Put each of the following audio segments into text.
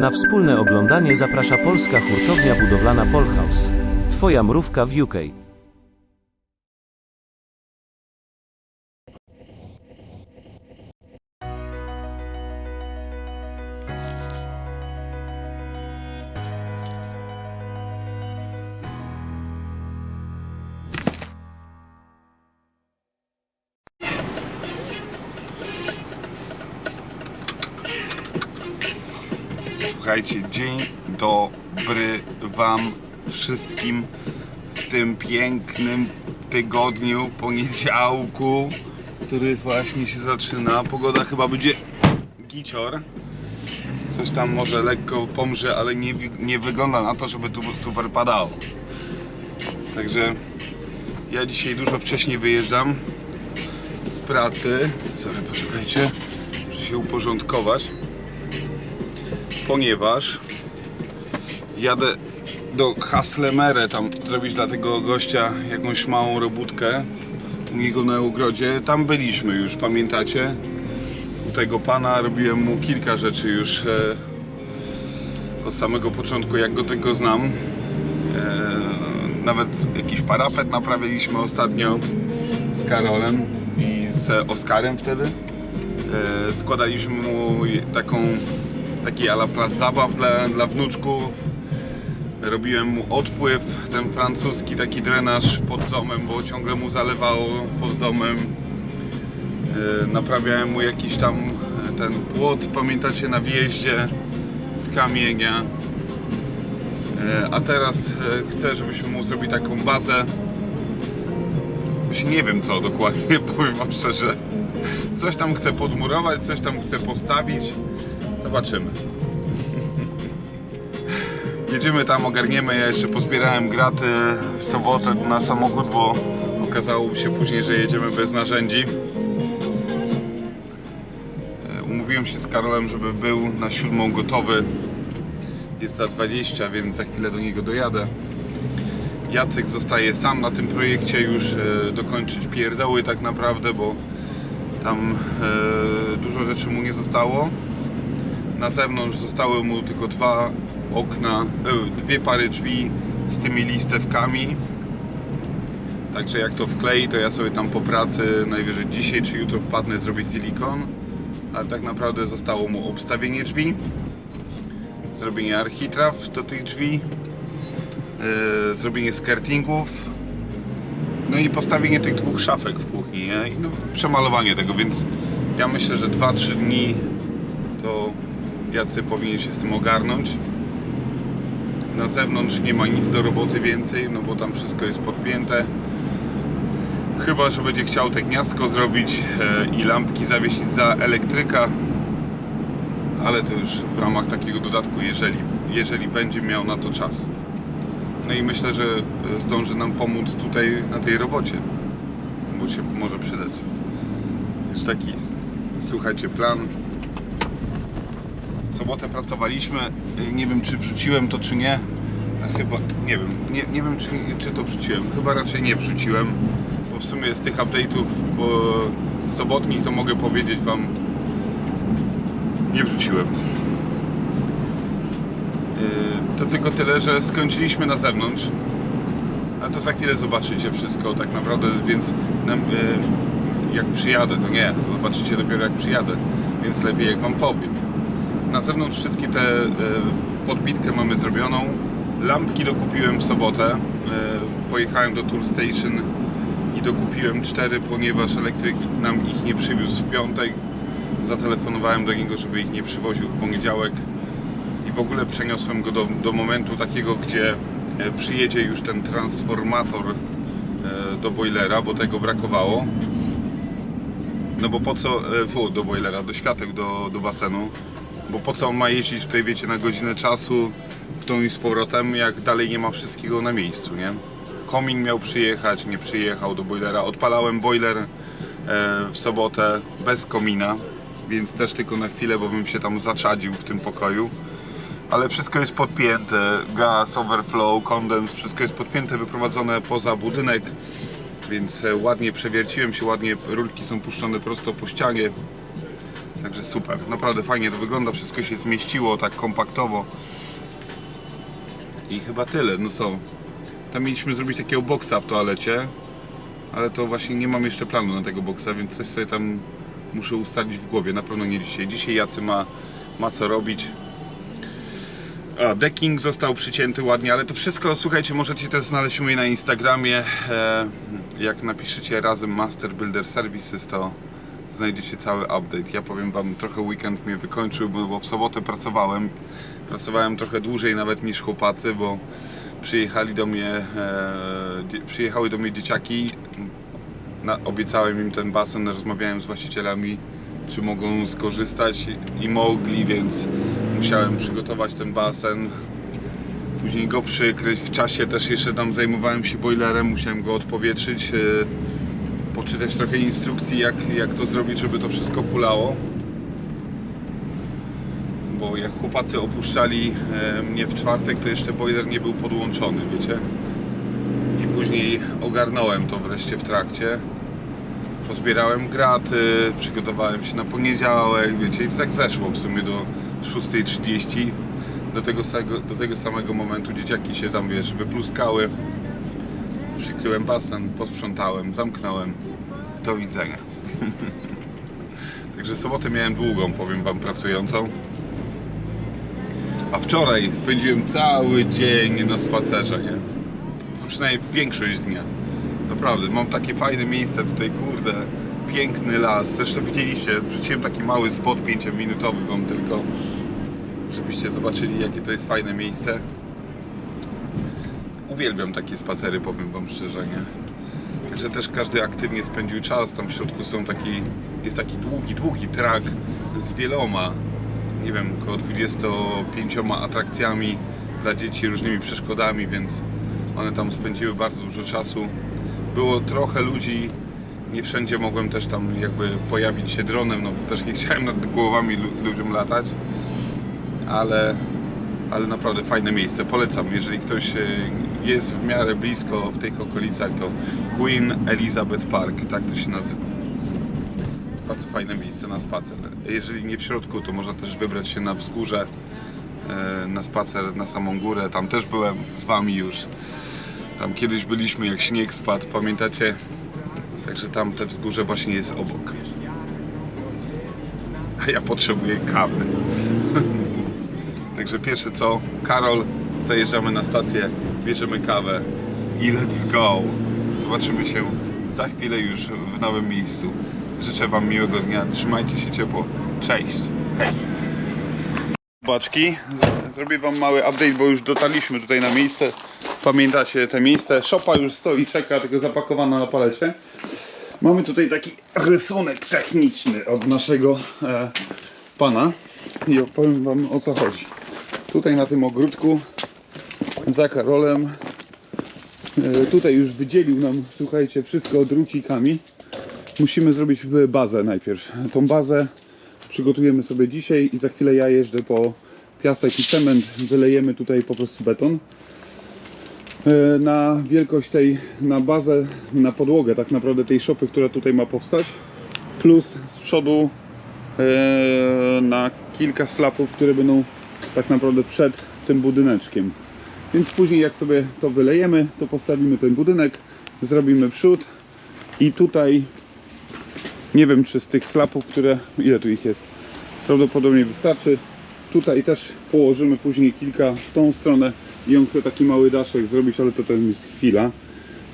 Na wspólne oglądanie zaprasza polska hurtownia budowlana Polhouse. Twoja mrówka w UK. Słuchajcie, dzień dobry Wam wszystkim w tym pięknym tygodniu, poniedziałku, który właśnie się zaczyna. Pogoda chyba będzie gicior. Coś tam może lekko pomrze, ale nie, nie wygląda na to, żeby tu super padało. Także ja dzisiaj dużo wcześniej wyjeżdżam z pracy. Sorry, poczekajcie, muszę się uporządkować ponieważ jadę do Haslemere tam zrobić dla tego gościa jakąś małą robótkę u niego na ogrodzie. Tam byliśmy już, pamiętacie? U tego pana robiłem mu kilka rzeczy już e, od samego początku, jak go tego znam. E, nawet jakiś parapet naprawiliśmy ostatnio z Karolem i z Oskarem wtedy. E, składaliśmy mu taką taki ala plac zabaw dla, dla wnuczków. Robiłem mu odpływ, ten francuski taki drenaż pod domem, bo ciągle mu zalewało pod domem. E, Naprawiałem mu jakiś tam e, ten płot, pamiętacie, na wjeździe z kamienia. E, A teraz chcę, żebyśmy mu zrobili taką bazę. Właśnie nie wiem co dokładnie, powiem wam szczerze. Coś tam chcę podmurować, coś tam chcę postawić. Zobaczymy. Jedziemy tam, ogarniemy. Ja jeszcze pozbierałem graty w sobotę na samochód, bo okazało się później, że jedziemy bez narzędzi. E, Umówiłem się z Karolem, żeby był na siódmą gotowy. Jest za 20, więc za chwilę do niego dojadę. Jacek zostaje sam na tym projekcie już e, dokończyć pierdoły tak naprawdę, bo tam e, dużo rzeczy mu nie zostało. Na zewnątrz zostały mu tylko dwa okna, e, dwie pary drzwi z tymi listewkami. Także jak to wklei, to ja sobie tam po pracy najwyżej dzisiaj czy jutro wpadnę, zrobię silikon. Ale tak naprawdę zostało mu obstawienie drzwi, zrobienie architraw do tych drzwi, e, zrobienie skirtingów, no i postawienie tych dwóch szafek w kuchni, nie? I no, przemalowanie tego, więc ja myślę, że 2-3 dni to Jacy powinien się z tym ogarnąć. Na zewnątrz nie ma nic do roboty więcej, no bo tam wszystko jest podpięte. Chyba, że będzie chciał te gniazdko zrobić e, i lampki zawiesić za elektryka, ale to już w ramach takiego dodatku, jeżeli, jeżeli będzie miał na to czas. No i myślę, że e, zdąży nam pomóc tutaj na tej robocie, bo się może przydać. Już taki jest. Słuchajcie, plan. Sobotę pracowaliśmy. Y, Nie wiem, czy wrzuciłem to, czy nie. Chyba, nie wiem, nie, nie wiem, czy, czy to wrzuciłem. Chyba raczej nie wrzuciłem, bo w sumie z tych update'ów bo sobotnich to mogę powiedzieć Wam, nie wrzuciłem. Yy, To tylko tyle, że skończyliśmy na zewnątrz. A to za chwilę zobaczycie wszystko tak naprawdę, więc yy, jak przyjadę, to nie, zobaczycie dopiero jak przyjadę, więc lepiej jak Wam powiem. Na zewnątrz wszystkie te yy, podbitkę mamy zrobioną. Lampki dokupiłem w sobotę. Yy, Pojechałem do Tool Station i dokupiłem cztery, ponieważ elektryk nam ich nie przywiózł w piątek. Zatelefonowałem do niego, żeby ich nie przywoził w poniedziałek i w ogóle przeniosłem go do, do momentu takiego, gdzie e, przyjedzie już ten transformator e, do boilera, bo tego brakowało. No bo po co, e, fu, do boilera, do świateł, do, do basenu, bo po co on ma jeździć tutaj, wiecie, na godzinę czasu w tą i z powrotem, jak dalej nie ma wszystkiego na miejscu, nie? Komin miał przyjechać, nie przyjechał do boilera. Odpalałem boiler e, w sobotę bez komina, więc też tylko na chwilę, bo bym się tam zaczadził w tym pokoju ale wszystko jest podpięte, gaz, overflow, kondens, wszystko jest podpięte, wyprowadzone poza budynek, więc e, ładnie przewierciłem się, ładnie rurki są puszczone prosto po ścianie, Także super, naprawdę fajnie to wygląda, wszystko się zmieściło tak kompaktowo. I chyba tyle, no co? Tam mieliśmy zrobić takiego boksa w toalecie, ale to właśnie nie mam jeszcze planu na tego boksa, więc coś sobie tam muszę ustalić w głowie, na pewno nie dzisiaj. Dzisiaj Jacy ma, ma co robić. A, decking został przycięty ładnie, ale to wszystko, słuchajcie, możecie też znaleźć u mnie na Instagramie. E, jak napiszecie razem Master Builder Services, to znajdziecie cały update. Ja powiem Wam, trochę weekend mnie wykończył, bo w sobotę pracowałem. Pracowałem trochę dłużej nawet niż chłopacy, bo przyjechali do mnie, e, przyjechały do mnie dzieciaki. Obiecałem im ten basen, rozmawiałem z właścicielami, czy mogą skorzystać i, i mogli, więc musiałem przygotować ten basen. Później go przykryć. W czasie też jeszcze tam zajmowałem się boilerem, musiałem go odpowietrzyć. Poczytać trochę instrukcji, jak, jak to zrobić, żeby to wszystko kulało. Bo jak chłopacy opuszczali e, mnie w czwartek, to jeszcze boiler nie był podłączony, wiecie. I później ogarnąłem to wreszcie w trakcie. Pozbierałem graty, przygotowałem się na poniedziałek, wiecie, i to tak zeszło w sumie do 6.30. Do tego, do tego samego momentu dzieciaki się tam, wiesz, wypluskały. Przykryłem basen, posprzątałem, zamknąłem. Do widzenia. Także sobotę miałem długą, powiem Wam, pracującą. A wczoraj spędziłem cały dzień na spacerze, nie? Przynajmniej większość dnia. Naprawdę, mam takie fajne miejsce tutaj, kurde. Piękny las. Zresztą widzieliście, wrzuciłem taki mały spot 5-minutowy Wam tylko, żebyście zobaczyli, jakie to jest fajne miejsce. Uwielbiam takie spacery, powiem Wam szczerze, nie? Także też każdy aktywnie spędził czas. Tam w środku są taki, jest taki długi, długi trak z wieloma, nie wiem, około 25 atrakcjami dla dzieci, różnymi przeszkodami, więc one tam spędziły bardzo dużo czasu. Było trochę ludzi, nie wszędzie mogłem też tam jakby pojawić się dronem, no bo też nie chciałem nad głowami lu- ludziom latać, ale ale naprawdę fajne miejsce. Polecam, jeżeli ktoś jest w miarę blisko w tych okolicach, to Queen Elizabeth Park, tak to się nazywa. Bardzo fajne miejsce na spacer. Jeżeli nie w środku, to można też wybrać się na wzgórze, e, na spacer na samą górę. Tam też byłem z Wami już. Tam kiedyś byliśmy, jak śnieg spadł, pamiętacie? Także tam te wzgórze właśnie jest obok. A ja potrzebuję kawy. Także pierwsze co, Karol, zajeżdżamy na stację, bierzemy kawę i let's go. Zobaczymy się za chwilę już w nowym miejscu. Życzę Wam miłego dnia, trzymajcie się ciepło. Cześć. Hej. Baczki, zrobię Wam mały update, bo już dotarliśmy tutaj na miejsce. Pamiętacie te miejsce? Szopa już stoi, czeka, tylko zapakowana na palecie. Mamy tutaj taki rysunek techniczny od naszego e, pana i opowiem Wam o co chodzi. Tutaj na tym ogródku za Karolem e, tutaj już wydzielił nam, słuchajcie, wszystko drucikami. Musimy zrobić bazę najpierw. Tą bazę przygotujemy sobie dzisiaj i za chwilę ja jeżdżę po piasek i cement, wylejemy tutaj po prostu beton. E, Na wielkość tej, na bazę, na podłogę tak naprawdę tej szopy, która tutaj ma powstać, plus z przodu e, na kilka slapów, które będą tak naprawdę przed tym budyneczkiem. Więc później jak sobie to wylejemy, to postawimy ten budynek, zrobimy przód i tutaj nie wiem czy z tych slapów, które, ile tu ich jest, prawdopodobnie wystarczy. Tutaj też położymy później kilka w tą stronę i on chce taki mały daszek zrobić, ale to też jest chwila.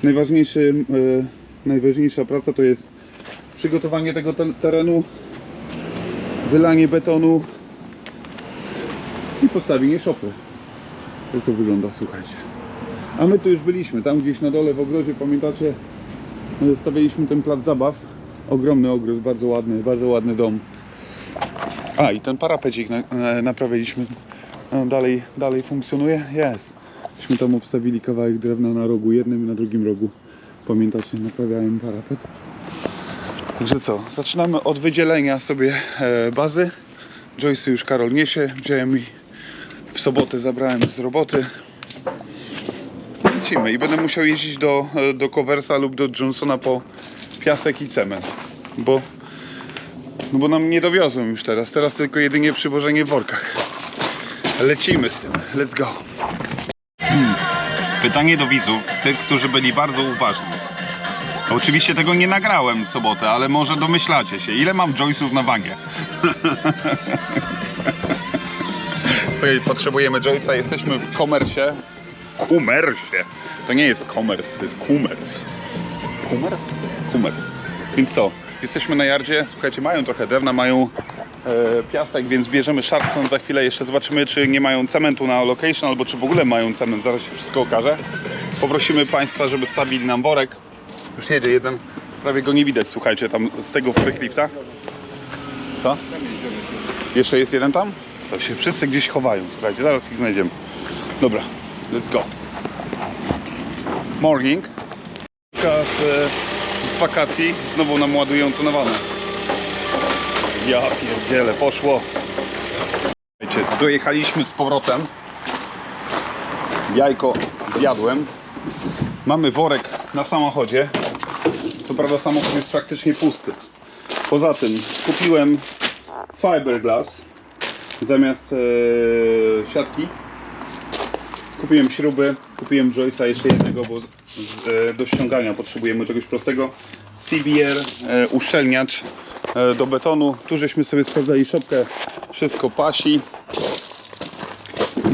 Najważniejszy, e, najważniejsza praca to jest przygotowanie tego te- terenu, wylanie betonu i postawienie szopy. Tak to wygląda, słuchajcie. A my tu już byliśmy, tam gdzieś na dole w ogrodzie, pamiętacie, stawialiśmy ten plac zabaw. Ogromny ogród, bardzo ładny, bardzo ładny dom. A i ten parapecik na, na, naprawiliśmy. No, dalej, dalej funkcjonuje? Jest. Myśmy tam obstawili kawałek drewna na rogu jednym i na drugim rogu. Pamiętacie, naprawiałem parapet. Także co, zaczynamy od wydzielenia sobie e, bazy. Joyce już Karol niesie, wziąłem i w sobotę zabrałem z roboty. Lecimy i będę musiał jeździć do, do Coversa lub do Johnsona po piasek i cement, bo No bo nam nie dowiozą już teraz. Teraz tylko jedynie przywożenie w workach. Lecimy z tym. Let's go. Pytanie do widzów, tych, którzy byli bardzo uważni. Oczywiście tego nie nagrałem w sobotę, ale może domyślacie się, ile mam joysów na wagę. Potrzebujemy joysa, jesteśmy w komersie. Kumersie. To nie jest komers, to jest kumers. Kumers? Kumers. Więc co? Jesteśmy na jardzie. Słuchajcie, mają trochę drewna, mają e, piasek, więc bierzemy Sharpson za chwilę. Jeszcze zobaczymy, czy nie mają cementu na location, albo czy w ogóle mają cement. Zaraz się wszystko okaże. Poprosimy Państwa, żeby wstawili nam worek. Już jedzie jeden. Prawie go nie widać, słuchajcie, tam z tego forklifta. Co? Jeszcze jest jeden tam? To się wszyscy gdzieś chowają, słuchajcie, zaraz ich znajdziemy. Dobra, let's go. Morning. Z, z wakacji znowu nam ładują tonowane. Ja pierdzielę, poszło. Słuchajcie, dojechaliśmy z powrotem. Jajko zjadłem. Mamy worek na samochodzie. Co prawda samochód jest praktycznie pusty. Poza tym kupiłem fiberglass zamiast e, siatki. Kupiłem śruby, kupiłem joysa jeszcze jednego, bo z, e, do ściągania potrzebujemy czegoś prostego. CBR, e, uszczelniacz do betonu. Tu żeśmy sobie sprawdzali szopkę, wszystko pasi.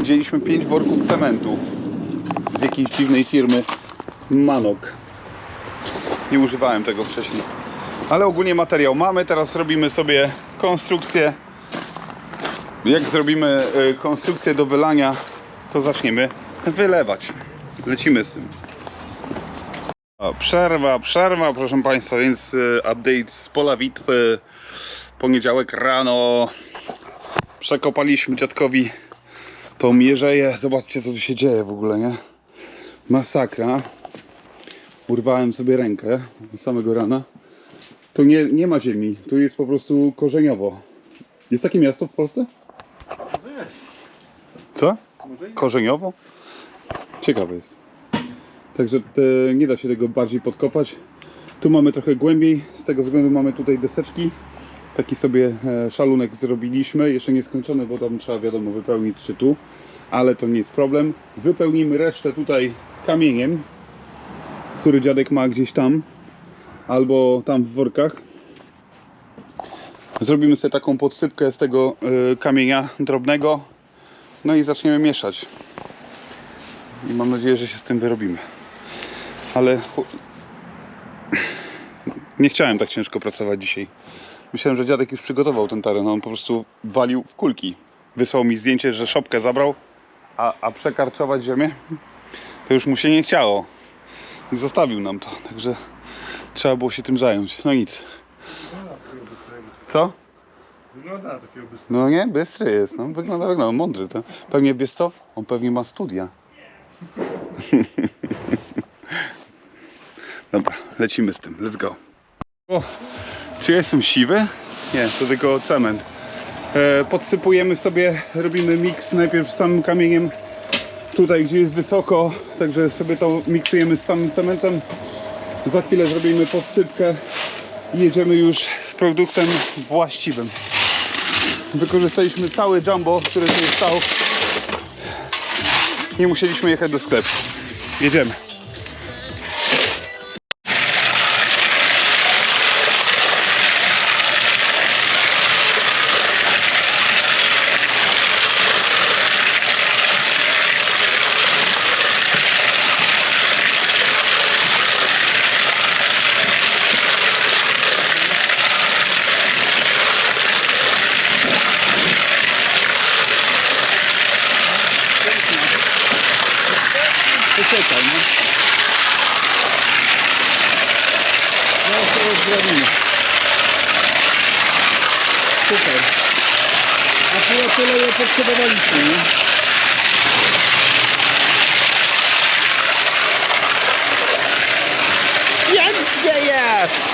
Wzięliśmy 5 worków cementu z jakiejś dziwnej firmy Manok. Nie używałem tego wcześniej. Ale ogólnie materiał mamy, teraz robimy sobie konstrukcję. Jak zrobimy e, konstrukcję do wylania, to zaczniemy wylewać. Lecimy z tym. Przerwa, przerwa, proszę Państwa, więc e, update z pola bitwy. Poniedziałek rano przekopaliśmy dziadkowi tą mierzeję. Zobaczcie, co tu się dzieje w ogóle, nie? Masakra. Urwałem sobie rękę samego rana. Tu nie, nie ma ziemi, tu jest po prostu korzeniowo. Jest takie miasto w Polsce? Co? Korzeniowo? Ciekawe jest. Także te, nie da się tego bardziej podkopać. Tu mamy trochę głębiej, z tego względu mamy tutaj deseczki. Taki sobie e, szalunek zrobiliśmy, jeszcze nie skończony, bo tam trzeba wiadomo wypełnić czy tu, ale to nie jest problem. Wypełnimy resztę tutaj kamieniem, który dziadek ma gdzieś tam, albo tam w workach. Zrobimy sobie taką podsypkę z tego y, kamienia drobnego, no i zaczniemy mieszać. I mam nadzieję, że się z tym wyrobimy. Ale chu- nie chciałem tak ciężko pracować dzisiaj. Myślałem, że dziadek już przygotował ten teren, on po prostu walił w kulki. Wysłał mi zdjęcie, że szopkę zabrał, a, a przekarczować ziemię to już mu się nie chciało. Zostawił nam to, także trzeba było się tym zająć. No nic. Co? Wygląda na takiego bystrego. No nie, bystry jest, no wygląda, wygląda, mądry to. Pewnie wiesz co? On pewnie ma studia. Dobra, lecimy z tym, let's go. O, czy ja jestem siwy? Nie, to tylko cement. E, podsypujemy sobie, robimy miks najpierw z samym kamieniem tutaj, gdzie jest wysoko, także sobie to miksujemy z samym cementem. Za chwilę zrobimy podsypkę jedziemy już z produktem właściwym. Wykorzystaliśmy cały jumbo, który tu stał. Nie musieliśmy jechać do sklepu. Jedziemy. Poczekaj, no. No, to już zrobimy. Super. Akurat tyle ile potrzebowaliśmy, nie? Jak gdzie jest?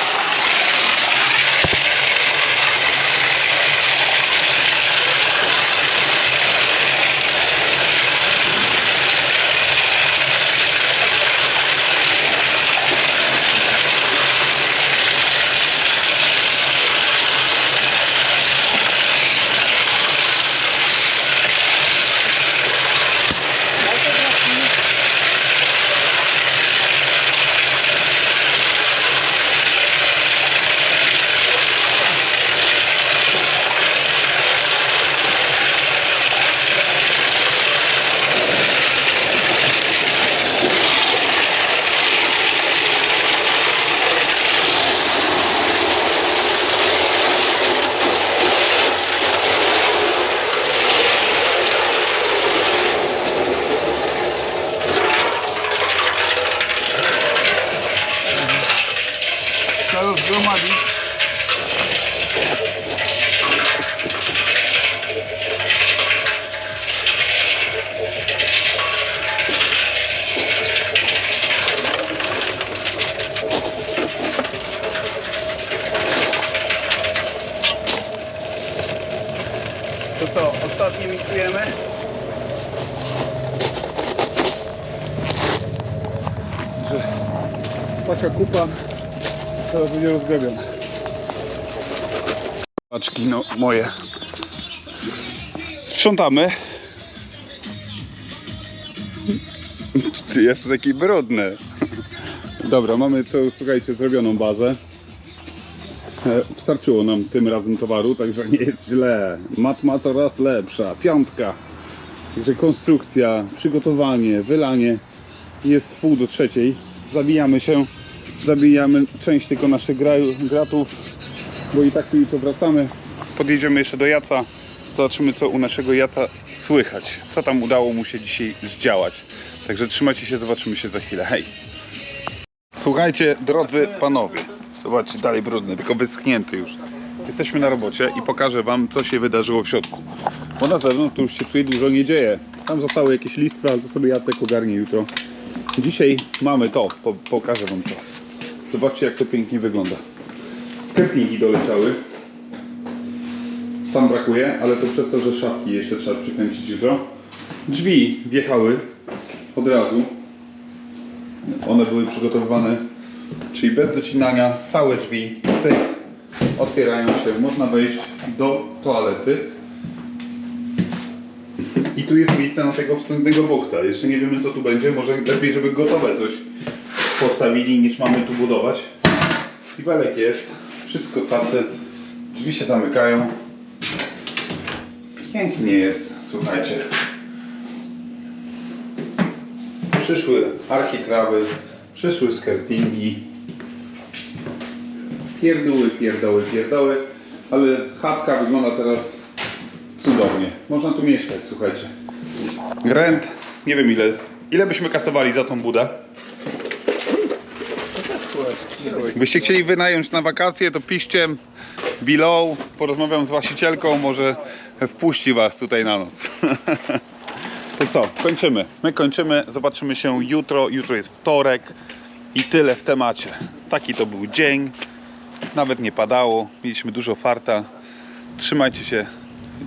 zgromadzić. To co, ostatnie miksujemy? Że taka kupa teraz będzie rozgrabiona. Paczki no moje. Sprzątamy. Ty jest taki brudny. Dobra, mamy to, słuchajcie, zrobioną bazę. E, Wstarczyło nam tym razem towaru, także nie jest źle. Matma coraz lepsza, piątka. Także konstrukcja, przygotowanie, wylanie jest w pół do trzeciej. Zabijamy się, zabijamy część tylko naszych gra- gratów, bo i tak tu jutro wracamy. Podjedziemy jeszcze do Jaca, zobaczymy co u naszego Jaca słychać, co tam udało mu się dzisiaj zdziałać. Także trzymajcie się, zobaczymy się za chwilę. Hej! Słuchajcie, drodzy panowie, zobaczcie, dalej brudny, tylko wyschnięty już. Jesteśmy na robocie i pokażę wam, co się wydarzyło w środku. Bo na zewnątrz to już się tutaj dużo nie dzieje. Tam zostały jakieś listwy, ale to sobie Jacek ogarnie jutro. Dzisiaj mamy to, po, pokażę wam to. Zobaczcie, jak to pięknie wygląda. Skirtingi doleciały. Tam brakuje, ale to przez to, że szafki jeszcze trzeba przykręcić jutro. Drzwi wjechały od razu. One były przygotowywane, czyli bez docinania, całe drzwi otwierają się, można wejść do toalety. I tu jest miejsce na tego wstępnego boksa. Jeszcze nie wiemy co tu będzie, może lepiej, żeby gotowe coś postawili niż mamy tu budować. Kibelek jest, wszystko cacy, drzwi się zamykają. Pięknie jest, słuchajcie. Przyszły arki trawy, przyszły skirtingi. Pierdoły, pierdoły, pierdoły, ale chatka wygląda teraz cudownie. Można tu mieszkać, słuchajcie. Rent, nie wiem ile, ile byśmy kasowali za tą budę. Byście chcieli wynająć na wakacje, to piszcie below, porozmawiam z właścicielką, może wpuści was tutaj na noc. To co, kończymy. My kończymy, zobaczymy się jutro. Jutro jest wtorek i tyle w temacie. Taki to był dzień. Nawet nie padało, mieliśmy dużo farta. Trzymajcie się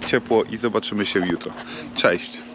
ciepło i zobaczymy się jutro. Cześć.